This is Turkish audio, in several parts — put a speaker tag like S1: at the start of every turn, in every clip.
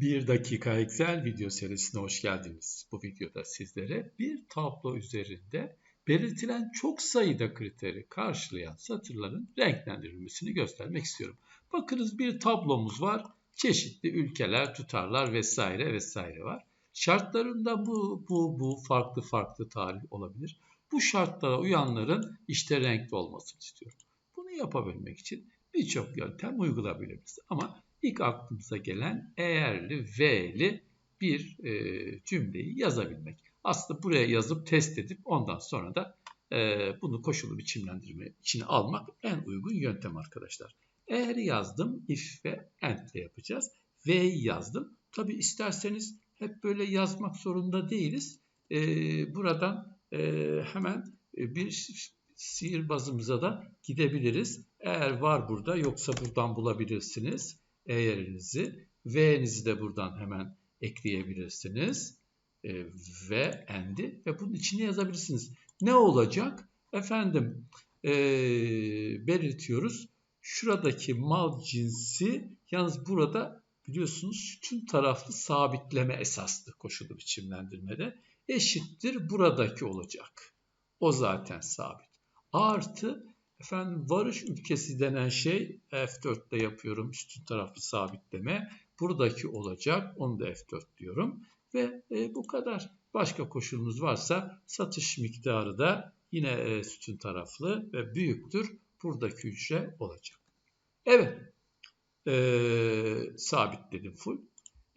S1: Bir dakika Excel video serisine hoş geldiniz. Bu videoda sizlere bir tablo üzerinde belirtilen çok sayıda kriteri karşılayan satırların renklendirilmesini göstermek istiyorum. Bakınız bir tablomuz var. Çeşitli ülkeler, tutarlar vesaire vesaire var. Şartlarında bu, bu, bu farklı farklı tarih olabilir. Bu şartlara uyanların işte renkli olmasını istiyorum. Bunu yapabilmek için birçok yöntem uygulayabiliriz. Ama ilk aklımıza gelen eğerli, ve'li bir e, cümleyi yazabilmek. Aslında buraya yazıp test edip ondan sonra da e, bunu koşulu biçimlendirme içine almak en uygun yöntem arkadaşlar. Eğer yazdım if ve end ile yapacağız. V'yi yazdım. Tabi isterseniz hep böyle yazmak zorunda değiliz. E, buradan e, hemen bir sihirbazımıza da gidebiliriz. Eğer var burada yoksa buradan bulabilirsiniz eğerinizi. V'nizi de buradan hemen ekleyebilirsiniz. E, ve endi ve bunun içine yazabilirsiniz. Ne olacak? Efendim e, belirtiyoruz. Şuradaki mal cinsi yalnız burada biliyorsunuz sütun taraflı sabitleme esaslı koşulu biçimlendirmede eşittir buradaki olacak. O zaten sabit. Artı efendim varış ülkesi denen şey F4'te yapıyorum üstün taraflı sabitleme. Buradaki olacak onu da F4 diyorum. Ve e, bu kadar. Başka koşulunuz varsa satış miktarı da yine e, sütun taraflı ve büyüktür. Buradaki hücre olacak. Evet. E, sabitledim full.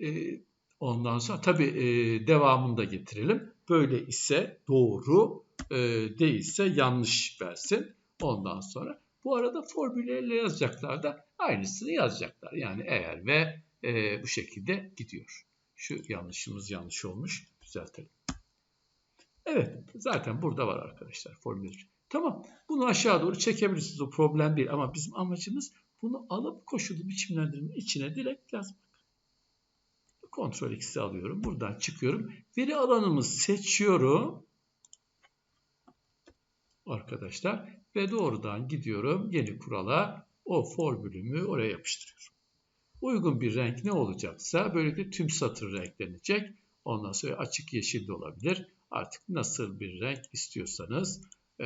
S1: E, ondan sonra tabii e, devamını da getirelim. Böyle ise doğru, e, değilse yanlış versin. Ondan sonra bu arada formüllerle yazacaklar da aynısını yazacaklar. Yani eğer ve e, bu şekilde gidiyor. Şu yanlışımız yanlış olmuş. Düzeltelim. Evet. Zaten burada var arkadaşlar formüller. Tamam. Bunu aşağı doğru çekebilirsiniz. O problem değil. Ama bizim amacımız bunu alıp koşulu biçimlendirmenin içine direkt yazmak. Ctrl X'i alıyorum. Buradan çıkıyorum. Veri alanımı seçiyorum. Arkadaşlar. Ve doğrudan gidiyorum yeni kurala. O formülümü oraya yapıştırıyorum. Uygun bir renk ne olacaksa böylelikle tüm satır renklenecek. Ondan sonra açık yeşil de olabilir. Artık nasıl bir renk istiyorsanız e,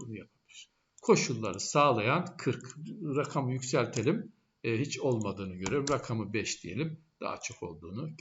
S1: bunu yapabilir. Koşulları sağlayan 40. Rakamı yükseltelim. E, hiç olmadığını görüyorum. Rakamı 5 diyelim. Daha çok olduğunu